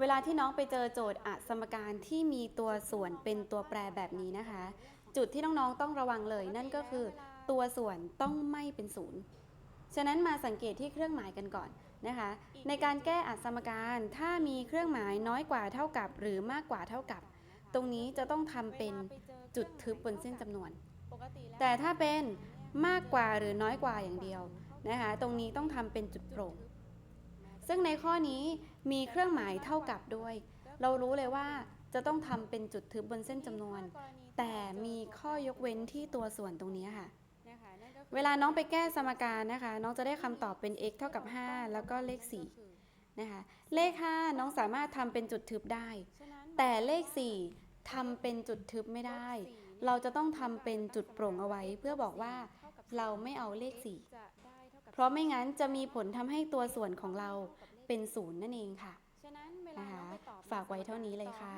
เวลาที่น้องไปเจอโจทย์อะสมการที่มีตัวส่วนเป็นตัวแปรแบบนี้นะคะ จุดที่น้องๆต้องระวังเลย นั่นก็คือตัวส่วนต้องไม่เป็นศูนย์ฉะนั้นมาสังเกตที่เครื่องหมายกันก่อนนะคะ ในการแก้อสมการถ้ามีเครื่องหมายน้อยกว่าเท่ากับ หรือมากกว่าเท่ากับ ตรงนี้จะต้องทำเป็นจุดทึบบนเส้นจำนวน แต่ถ้าเป็นมากกว่าหรือน้อยกว่าอย่างเดียวนะคะ ตรงนี้ต้องทำเป็นจุดโปร่ง ซึ่งในข้อนี้มีเครื่องหมายเท่ากับด้วย เรารู้เลยว่าจะต้องทำเป็นจุดทึบบนเส้นจำนวน แต่มีข้อยกเว้นที่ตัวส่วนตรงนี้ค่ะ เวลาน้องไปแก้สมการนะคะ น้องจะได้คำตอบเป็น x เท่ากับ 5 แล้วก็เลข4นะคะ เลข 5 น้องสามารถทำเป็นจุดทึบได้ แต่เลข 4ทำเป็นจุดทึบไม่ได้ เราจะต้องทำเป็นจุดโปร่งเอาไว้ เพื่อบอกว่าเราไม่เอาเลข 4 เพราะไม่งั้นจะมีผลทำให้ตัวส่วนของเราเป็นศูนย์นั่นเองค่ะ ฉะนั้นเวลานะคะน้องไปตอบฝากไว้เท่านี้เลยค่ะ